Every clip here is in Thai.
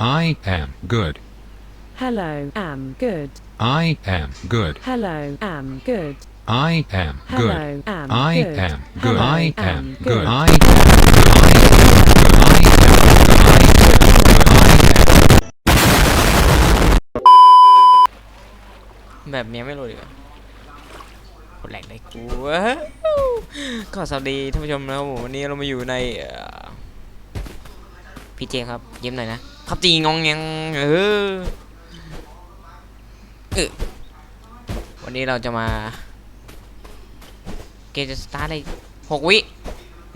I am good. Hello, am good. I am good. Hello, am good. I am Hello, good. am I good. am good. Hello, I am am good. good. I am good. I am good. I am good. แบบนี้ไม่รู้ดีกว่าโคตรแหลกเลยกูว้าวก็สวัสดีท่านผู้ชมนะครับผมวันนี้เรามาอยู่ในเอ่อพี่เจครับเยิ้มหน่อยนะ พับจีงองยังเออเอวันนี้เราจะมา เกมจะสตาร์ทเลยหกวิ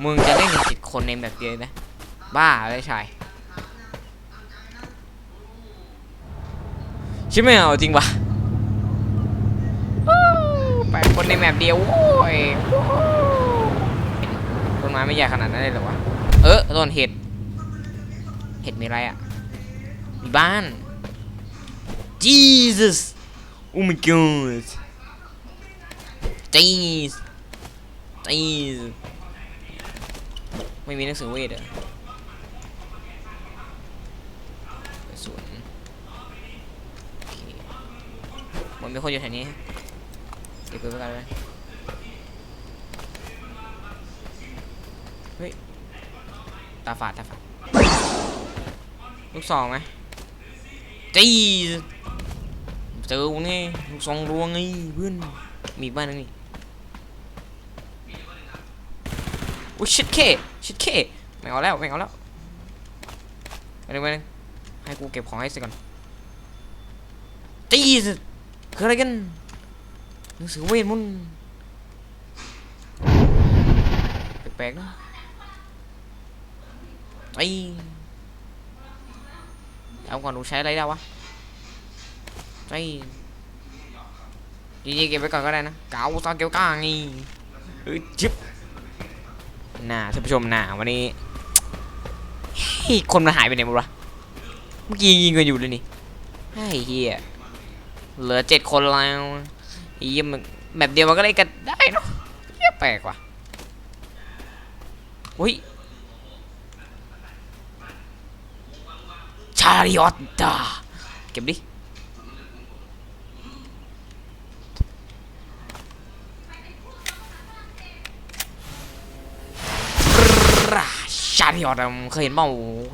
มึงจะเล่นกับจิตคนในแบบเดียวนะ บ้าเลยชายใช่ไหมเอาจริงปะแปดคนในแมปเดียวโว้ยต้นไม้ไม่ใหญ่ขนาดนั้นเลยหรอวะ เออต้นเห็ด เห็ดมีไรอะ บ้าน Jesus Oh my god Jesus Jesus ไม่มีหนังสือเวทอไปสวนมันมีคนอยู่แถวนี้เก็บปืนไว้กันเลยเฮ้ย ตาฝาดตาฝาดลูกซองไหม จีเจอกูนี่ลูกซองรวงไงเพื่อนมีบ้านนึงนี่โอ้ชิดเคชิดเคไม่เอาแล้วไม่เอาแล้วไปหนึ่งไม่ให้กูเก็บของให้เสร็จก่อนจีคืออะไรกันหนังสือเวทมนต์แปลกๆนะไอ้ เอาก่อนหนูใช้อะไรได้วะไอ้ยีๆเก็บไว้ก่อนก็ได้นะเก๋าซาเกียวก้างนี่เอ้ยจิ๊บน่าท่านผู้ชมน่าวันนี้เฮ้ยคนมันหายไปไหนหมดวะเมื่อกี้ยิงกันอยู่เลยนี่ไอ้เหี้ยเหลือเจ็ดคนแล้วอียมันแบบเดียวมันก็เลยกันได้เนาะเหี้ยแปลกว่ะอุ้ย ชาริออตตาเก็บดิชาริออตเคยเห็นเปล่า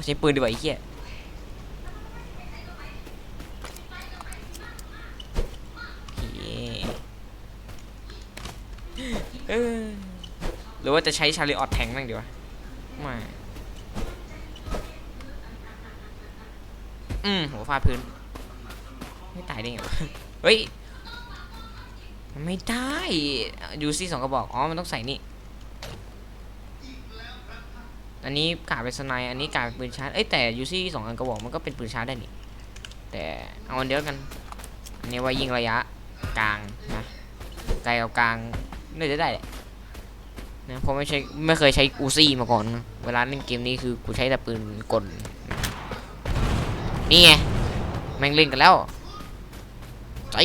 ใช้ปืนดีกว่าไอ้เหี้ยหรือว่าจะใช้ชาลีออดแทงบ้างดีวะไม่ อืมหัวฟาดพื้น ไม่ตายได้ไงวะเฮ้ยมันไม่ได้ยูซี่สองกระบอก อ๋อ มันต้องใส่นี่ อันนี้กาเป็นสไนอันนี้กาเป็นปืนชาร์จเอ้ยแต่ยูซี่สองอันกระบอกมันก็เป็นปืนชาร์จได้นี่ แต่เอาอันเดียวกัน อันนี้ไว่ายิงระยะกลางนะไกลกับกลางน่าจะได้แหละนะเพราะไม่ใช่ไม่เคยใช้อูซี่มาก่อนนะเวลาเล่นเกมนี้คือกูใช้แต่ปืนกล นี่ไงแม่งเล่นกันแล้วใจ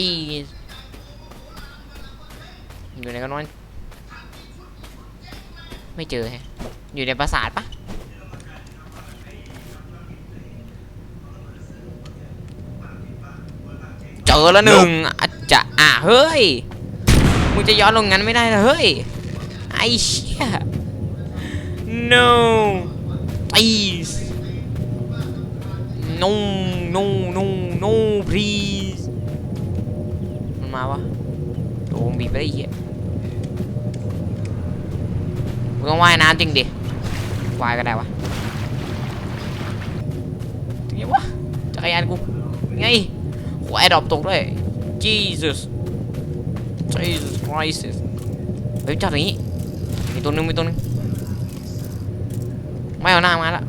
อยู่ในกันน้อยไม่เจอฮะอยู่ในปราสาทปะเจอแล้วหนึ่งอาจจะอะเฮ้ยมึงจะย้อนลงงั้นไม่ได้นะเฮ้ยไอ้เชี่ย no please no no no no please มันมาวะโดนบีบไปได้เหี้ยมึงต้องว่ายน้ำจริงดิว่ายก็ได้วะถึงยังวะจักรยานกูไงหัวไอ้ดรอปตกด้วย Jesus Jesus Christ เฮ้ยจัดอย่างนี้มีตัวหนึงมีตัวหนึงไม่เอาหน้ามาละ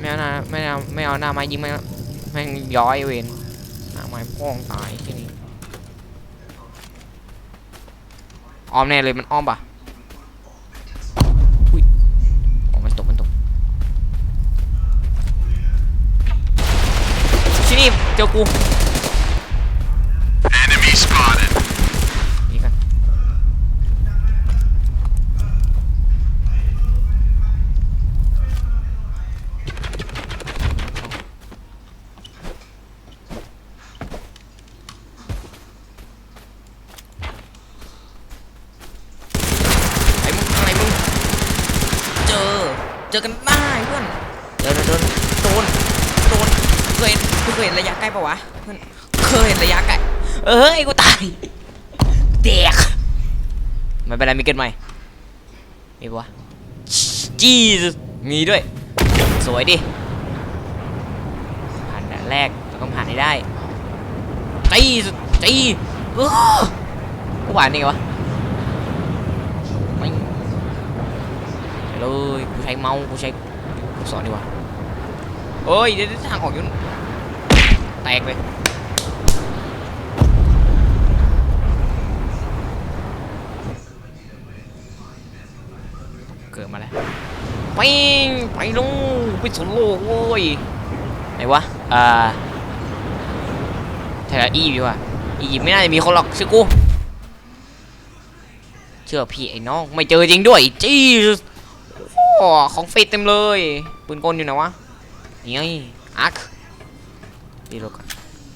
ไม่เอาหน้าไม่เอาไม่เอาหน้าไม้ยิงไม่งละแม่งย้อยเวนหน้าไม้พ่องตายที่นี่อ้อมแน่เลยมันอ้อมปะอุ้ยอ๋อมันตกมันตกที่นี่เจอกู ไม่เป็นไรมีเกินใหม่มีปะจีสมีด้วย สวยดิ ผ่านด่านแรกเราต้องผ่านให้ได้ตีสุดตีเออกูหวานนี่วะไม่ไปเลยกูใช้เมาส์กูใช้กูสอนดีกว่าเอ้ยเดี๋ยวทางออกยู่นแตกเลยเกิดมาแล้ว ไปไปลูกไปสุดโลกโว้ยไหนวะอ่าแถวอีอยู่อะอียิปต์ไม่น่าจะมีคนหรอกเชื่อกูเชื่อพี่ไอ้น้องไม่เจอจริงด้วยจี้ของเฟดเต็มเลยปืนกลอยู่ไหนวะนี่ไงอาร์ครีโหลดก่อน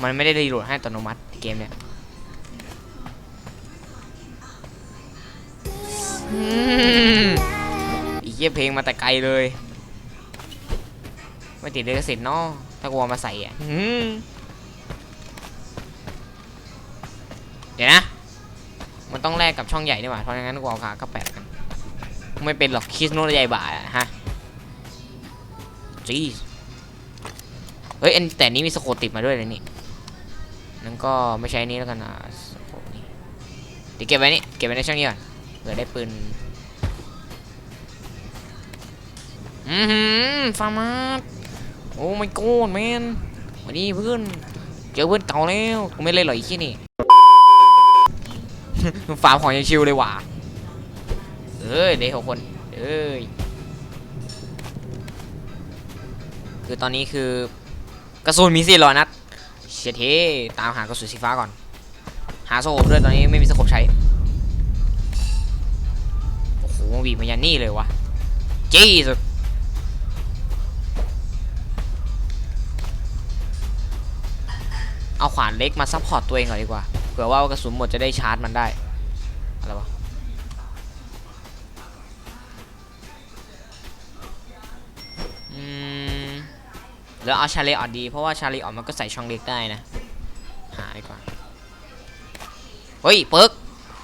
มันไม่ได้รีโหลดให้อัตโนมัติเกมเนี่ยอืม เยี่ยเพลงมาแต่ไกลเลยไม่ติดเลยกสิทธิ์เนาะถ้ากูเอามาใส่อะอืมเดี๋ยวนะ มันต้องแลกกับช่องใหญ่นี่หว่า เพราะงั้นกูเอาขาก็แปดกัน ไม่เป็นหรอกคิสโนใหญ่บ่าอะฮะจีเฮ้ยอันแต่นี้มีสโคปติดมาด้วยเลยนี่นั่นก็ไม่ใช้อันนี้แล้วกันอะสโคปนี่เดี๋ยวเก็บไว้นี่ เก็บไว้ในช่องนี้ก่อนเผื่อได้ปืน อือหือฟาร์มาสโอ้ไม่โกนแมนวันนี้เพื่อนเจอเพื่อนเก่าแล้วกูไม่เล่นหรอกไอีกที่นี่ ฟาร์มของยังชิวเลยว่ะเอ้ยเด็กหกคนเอ้ยคือตอนนี้คือกระสุนมีสี่ร้อยนัดเชียเทตามหากระสุนสีฟ้าก่อน หาสโคปด้วยตอนนี้ไม่มีสโคปใช้โอ้โหบีบมายันนี่เลยวะจี้สุด เอาขวานเล็กมาซัพพอร์ตตัวเองก่อนดีกว่าเผื่อว่ากระสุนหมดจะได้ชาร์จมันได้อะไรวะอืมแล้วเอาชาเลออดดีเพราะว่าชาเลออดมันก็ใส่ช่องเล็กได้นะ หาดีกว่า เฮ้ยเปิร์ก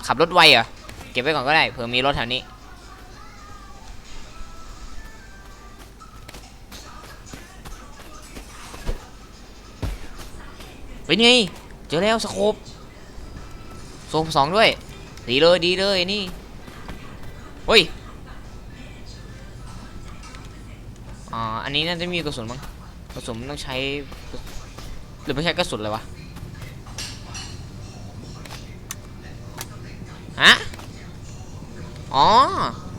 ขับรถไวเหรอ เก็บไว้ก่อนก็ได้เผื่อมีรถแถวนี้ เป็นไง เจอแล้วสโคปโซมสองด้วย ดีเลยดีเลยนี่เฮ้ยอ่าอันนี้น่าจะมีกระสุนมั้งกระสุนต้องใช้หรือไม่ใช่กระสุนเลยวะฮะอ๋อ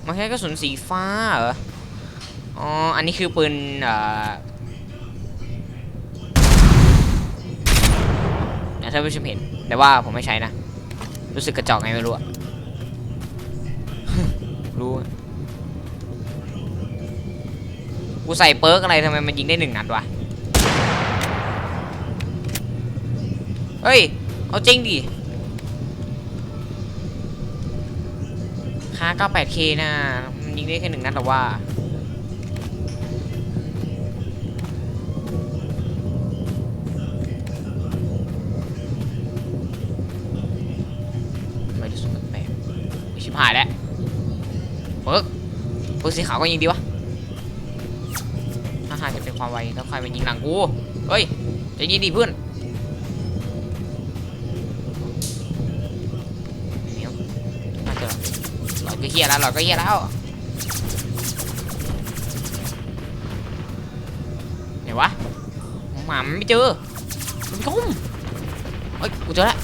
มันใช้กระสุนสีฟ้าเหรออ๋ออันนี้คือปืนอ่า นะท่าผู้ชมเห็น แต่ว่าผมไม่ใช้นะ รู้สึกกระจอกไงไม่รู้อะรู้กูใส่เปิร์กอะไรทำไมมันยิงได้หนึ่งนัดวะ เฮ้ย เอาจริงดิค่า 98k นะมันยิงได้แค่หนึ่งนัดแต่ว่า หายแล้วเปิร์กปิร์กสีขาวก็ยิงดีวะถ้าหากจะเป็นความไวแล้วใครมันยิงหลังกูเฮ้ยจะยิงดีเพื่อนเดี๋ยวน่าจะหลอดก็เฮียแล้วหลอดก็เฮียแล้วไหนวะหมามันไม่เจอมันก้มเฮ้ยกูเจอแล้ว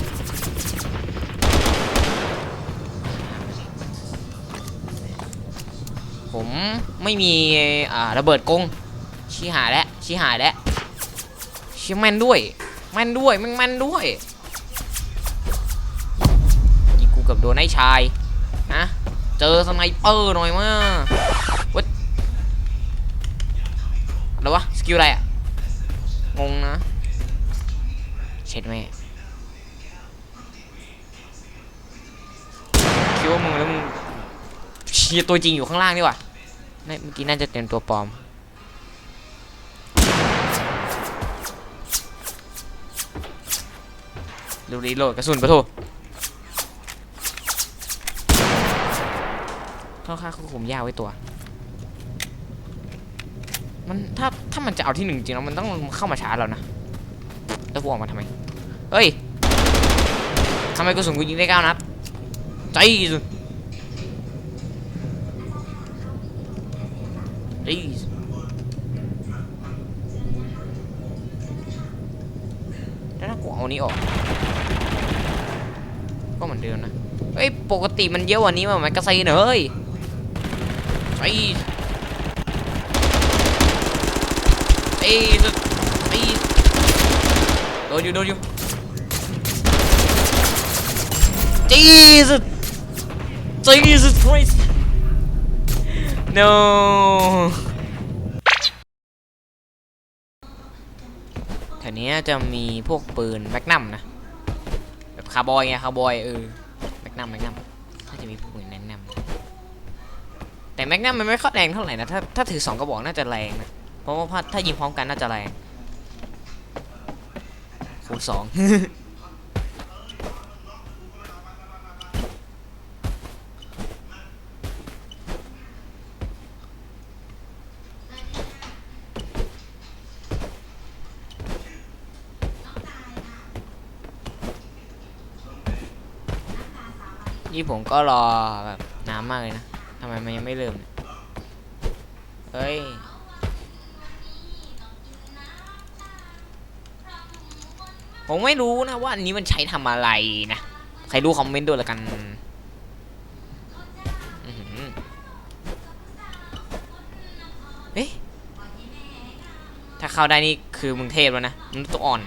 ผมไม่มีอ่าระเบิดกงชี้หายแล้วชี้หายแล้วชี้แม่นด้วยแม่นด้วยแม่งแม่นด้วยยิงกูกับโดนไอ้ชายนะเจอสไนเปอร์หน่อยมาวัดอะไรวะสกิลอะไรอะงงนะเช็ดแม่คิดว่ามึงแล้วมึงเชียตัวจริงอยู่ข้างล่างดีกว่า เมื่อกี้น่าจะเต็มตัวปลอม ดูรีโหลดกระสุนปะโทค่อนข้าควบคุมยากไว้ตัว มันถ้าถ้ามันจะเอาที่หนึ่งจริงแล้วมันต้องเข้ามาชาร์จเรานะ แล้วกูออกมาทำไม เฮ้ยทำไมกระสุนกูยิงได้เก้านัดใจสุด นนี้ออก ก็เหมือนเดิมนะเฮ้ยปกติมันเยอะกว่านี้มั้ยมันกระซีนเฮ้ยไอ้ไอ้ไอ้โดนอยู่โดนอยู่ Jesus Jesus Christ No นี้จะมีพวกปืนแมกนัมนะ แบบคาร์บอยไงคาร์บอยเออแมกนัมแมกนัมถ้าจะมีพวกปืนแมกนัมแต่แมกนัมมันไม่ค่อยแรงเท่าไหร่นะถ้าถ้าถือสองกระบอกน่าจะแรงนะเพราะว่าถ้ายิงพร้อมกันน่าจะแรงคูณสอง นี่ผมก็รอแบบนานมากเลยนะทำไมมันยังไม่เริ่มเนี่ยเฮ้ยผมไม่รู้นะว่าอันนี้มันใช้ทำอะไรนะ ใครรู้คอมเมนต์ด้วยละกันเอ๊ะถ้าเข้าได้นี่คือมึงเทพแล้วนะมึงตัวอ่อน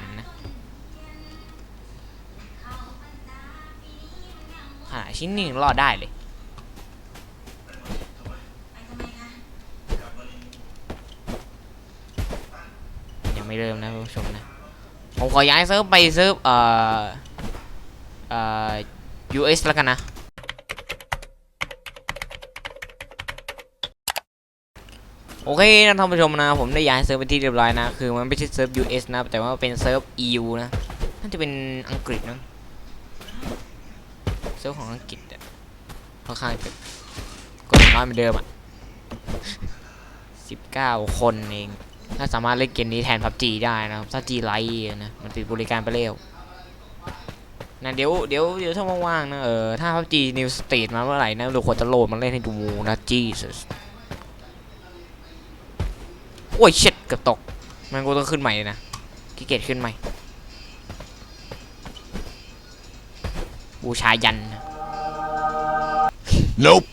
ชิ้นหนึ่งรอดได้เลย ยังไม่เริ่มนะผู้ชมนะ ผมขอย้ายเซิร์ฟไปเซิร์ฟเอ่อเอ่อ US แล้วกันนะ โอเคนะท่านผู้ชมนะ ผมได้ย้ายเซิร์ฟไปที่เรียบร้อยนะ คือมันไม่ใช่เซิร์ฟ US นะ แต่ว่าเป็นเซิร์ฟ EU นะ น่าจะเป็นอังกฤษนะ เซิร์ฟของอังกฤษอะค่อนข้างจะกดน้อยเหมือนเดิมอะสิบเก้าคนเองถ้าสามารถเล่นเกมนี้แทนพับจีได้นะครับถ้าจีไลท์นะมันติดบริการไปเร็วนะเดี๋ยวเดี๋ยวเดี๋ยวถ้าว่างๆนะเออถ้าพับจีนิวสเตทมาเมื่อไหร่นะเราควรจะโหลดมาเล่นให้ดูนะจีสโอ้ยเช็ดเกือบตกมันกูต้องขึ้นใหม่เลยนะขี้เกียจขึ้นใหม่ บูชายันนะ Nope.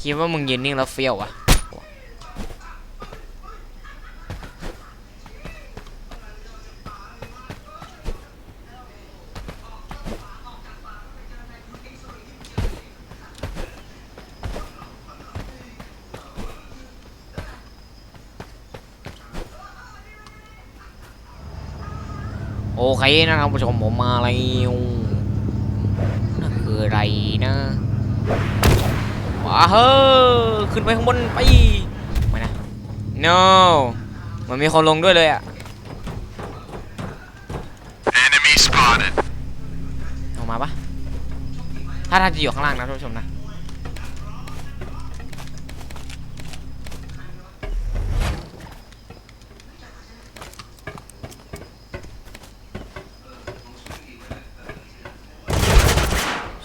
คิดว่ามึงยืนนิ่งแล้วเฟี้ยวอะ นะครับผู้ชมผมมาแล้วนั่นคืออะไรนะว้าเฮ้อขึ้นไปข้างบนไปไม่นะ no มันมีคนลงด้วยเลยอะ Enemy spotted. ออกมาปะถ้าท่านจะอยู่ข้างล่างนะท่านผู้ชมนะ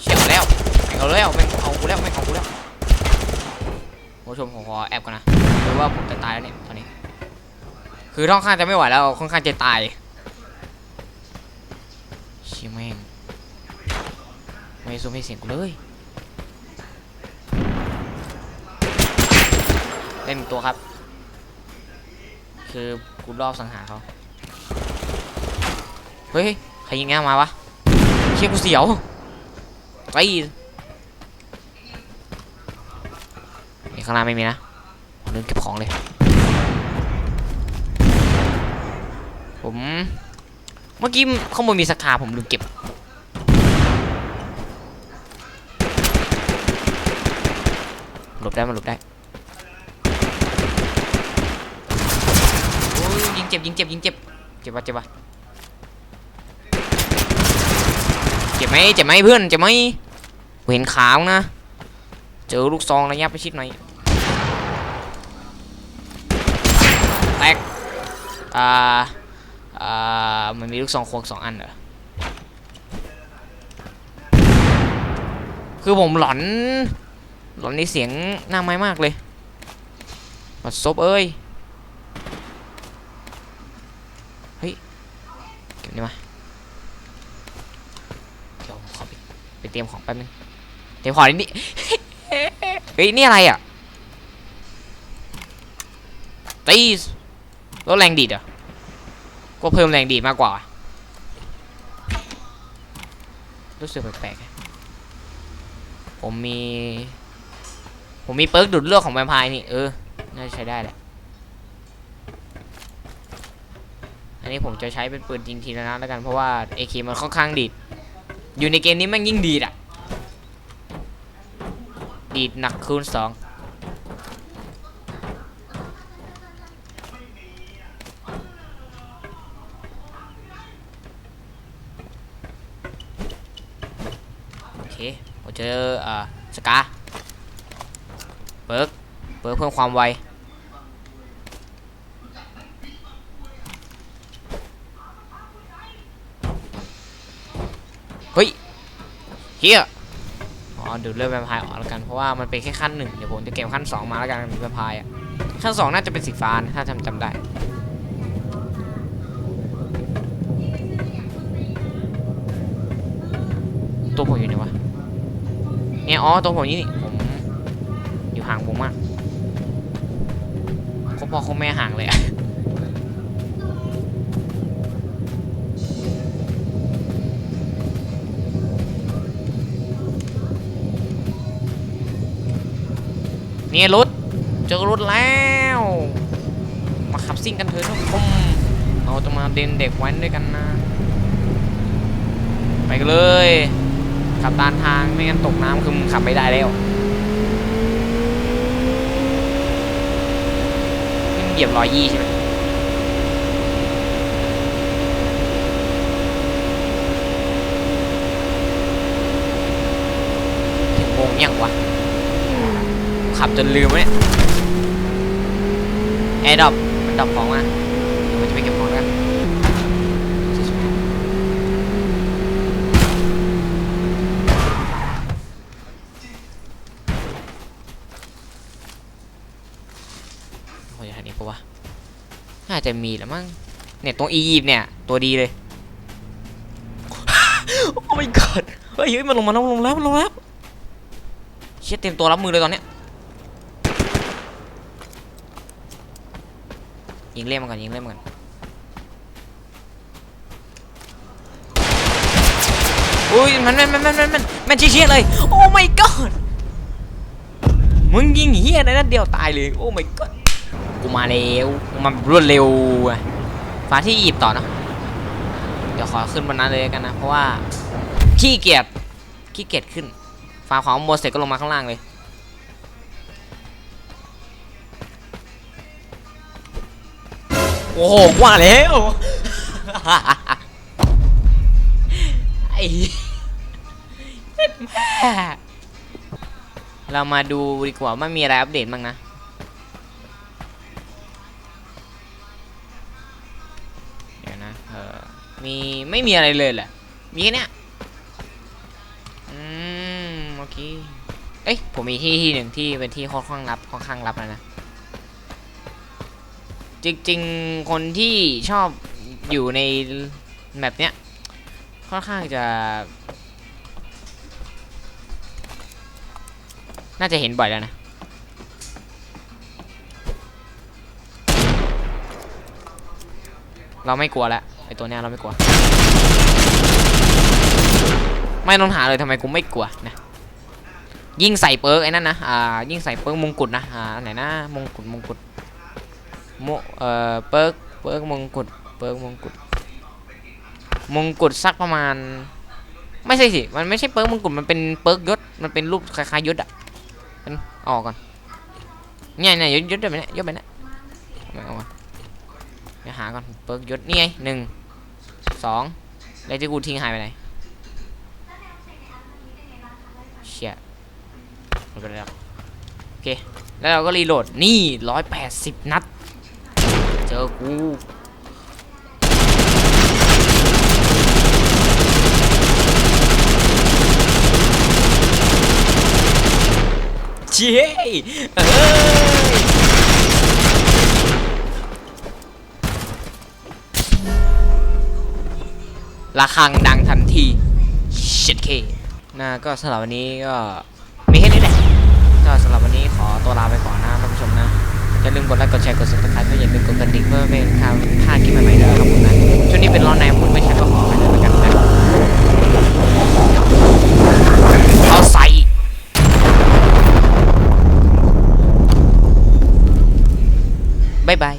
เฉียวแล้วแม่งเอาแล้วแม่งเอากูแล้วแม่งเอากูแล้วท่านผู้ชมผมข อแอบก่อนนะหรือว่าผมจะตายแล้วเนี่ยตอนนี้ คือท่องข้างจะไม่ไหวแล้วค่อนข้างจะตายชิแม่งไม่ซูมให้เสียงกูเลยเล่นตัวครับ คือกูรอบสังหารเขาเฮ้ยใครยิงแง่มาวะเชี่ยกูเสียวไปมีข้างล่างไม่มีนะ ผมลืมเก็บของเลย ผม เมื่อกี้ข้างบนมีสกาผมลืมเก็บ หลบได้มันหลบได้โอ้ยยิงเจ็บยิงเจ็บยิงเจ็บเจ็บปะเจ็บปะเจ็บไหมเจ็บไหมเพื่อนเจ็บไหมเห็นขาวนะ เจอลูกซองระยะประชิดหน่อยแตก อ่าอ่ามันมีลูกซองควงสองอันเหรอคือผมหลอน หลอนในเสียงหน้าไม้มากเลยปัดซบเอ้ย เฮ้ย เก็บนี่มา เดี๋ยวผมขอไปไปเตรียมของแป๊บนึงเตรียมของนิดนี่เฮ้ย นี่อะไรอะตีสลดแรงดีดเหรอะ ก็เพิ่มแรงดีมากกว่า รู้สึกแปลกๆ ผมมี ผมมีเปิร์กดูดเลือดของแวมไพร์นี่ เออ น่าจะใช้ได้แหละ อันนี้ผมจะใช้เป็นปืนยิงทีละนัดแล้วกันเพราะว่าเอคมันค่อนข้างดีด อยู่ในเกมนี้มันยิ่งดีดอะ ดีดหนักคูณสอง เคผมเจออ่าสกาเปิร์กเปิร์กเพิ่มความไวเฮ้ยเฮียอ๋อดูเลือดแวมไพร์ออกแล้วกันเพราะว่ามันเป็นแค่ขั้นหนึ่งเดี๋ยวผมจะเก็บขั้นสองมาแล้วกันแวมไพร์อะขั้นสองน่าจะเป็นสีฟ้านะถ้าจำจำได้ตัวผมอยู่ไหนวะ เนี่ยอ๋อตัวผมนี่นี่ผมอยู่ห่างผมมากเขาพ่อเขาแม่ห่างเลยอะเนี่ยรถเจอรถแล้ว มาขับซิ่งกันเถอะทุกคนเราจะมาเดินเด็กแว้นด้วยกันนะ ไปกันเลย ขับตามทางไม่งั้นตกน้ำคือมึงขับไม่ได้แล้วนี่มึงเหยียบรอยยี่ใช่ไหมถึงโมงยังวะ ขับจนลืมวะเนี่ยแอร์ดรอปมันดรอปของมาเดี๋ยวมันจะไปเก็บของกันโอ้ยทางนี้ปะวะน่า จะมีแล้วมั้งเนี่ยตรงอียิปต์เนี่ยตัวดีเลยโอ้ my god เฮ้ยมันลงมาแล้วลงแล้วลงแล้วเชี่ยเตรียมตัวรับมือเลยตอนเนี้ยยิงเล่มมันก่อนยิงเล่มมันก่อนอุ้ยมันมันมันมันมันมันมันเชี่ยเลยโอ้ my god มึงยิงเฮียอะไรนั่นเดียวตายเลยโอ้ my god กูมาเร็วกูมาแบบรวดเร็วอะฟ้าที่อียิปต์ต่อเนอะเดี๋ยวขอขึ้นบนนั้นเลยกันนะ เพราะว่าขี้เกียจขี้เกียจขึ้นฟ้าของโมเสกก็ลงมาข้างล่างเลยโอ้โหกว่าแล้วไอ้เจ็ดแม่เรามาดูดีกว่าว่ามีอะไรอัปเดตบ้างนะ มีไม่มีอะไรเลยแหละ มีแค่เนี้ยอืมโอเคเอ้ยผมมีที่ที่หนึ่งที่เป็นที่ค่อนข้างลับค่อนข้างลับแล้วนะจริงๆคนที่ชอบอยู่ในแบบเนี้ยค่อนข้างจะ น่าจะเห็นบ่อยแล้วนะเราไม่กลัวแล้ว ไอตัวเนี้ยเราไม่กลัว ไม่ต้องหาเลยทำไมกูไม่กลัวนะยิ่งใส่เปิร์กไอ้นั่นนะ อ่า ยิ่งใส่เปิร์กมงกุฎนะ อ่า ไหนนะ มงกุฎ มงกุฎโมเอ่อ เปิร์ก เปิร์กมงกุฎ เปิร์กมงกุฎ มงกุฎสักประมาณ ไม่ใช่สิ มันไม่ใช่เปิร์กมงกุฎ มันเป็นเปิร์กยศ มันเป็นรูปคล้ายๆยศอะมันออกก่อน เนี่ยเนี่ยยศยศแบบนี้ยศแบบนี้เอามาเอามาเดี๋ยวหาก่อน เปิร์กยศนี่ไงหนึ่ง สองแล้วที่กูทิ้งหายไปไหนเชี่ยมันเป็นอะไรหรอกโอเค แล้วเราก็รีโหลด นี่ร้อยแปดสิบนัด เจอกูเจ๊เอ้ย ระฆังดังทันทีชิดเคนะก็สำหรับวันนี้ก็มีแค่นี้แหละก็สำหรับวันนี้ขอตัวลาไปก่อนนะท่านผู้ชมนะอย่าลืมกดไลค์กดแชร์กด subscribe ก็อย่าลืมกดกระดิ่งเพื่อไม่ให้พลาดคลิปใหม่ๆด้วยครับผมนะช่วงนี้เป็นร้อนในพูดไม่ชัดก็ขอไปเลยแล้วกันนะเอาใส่บายบาย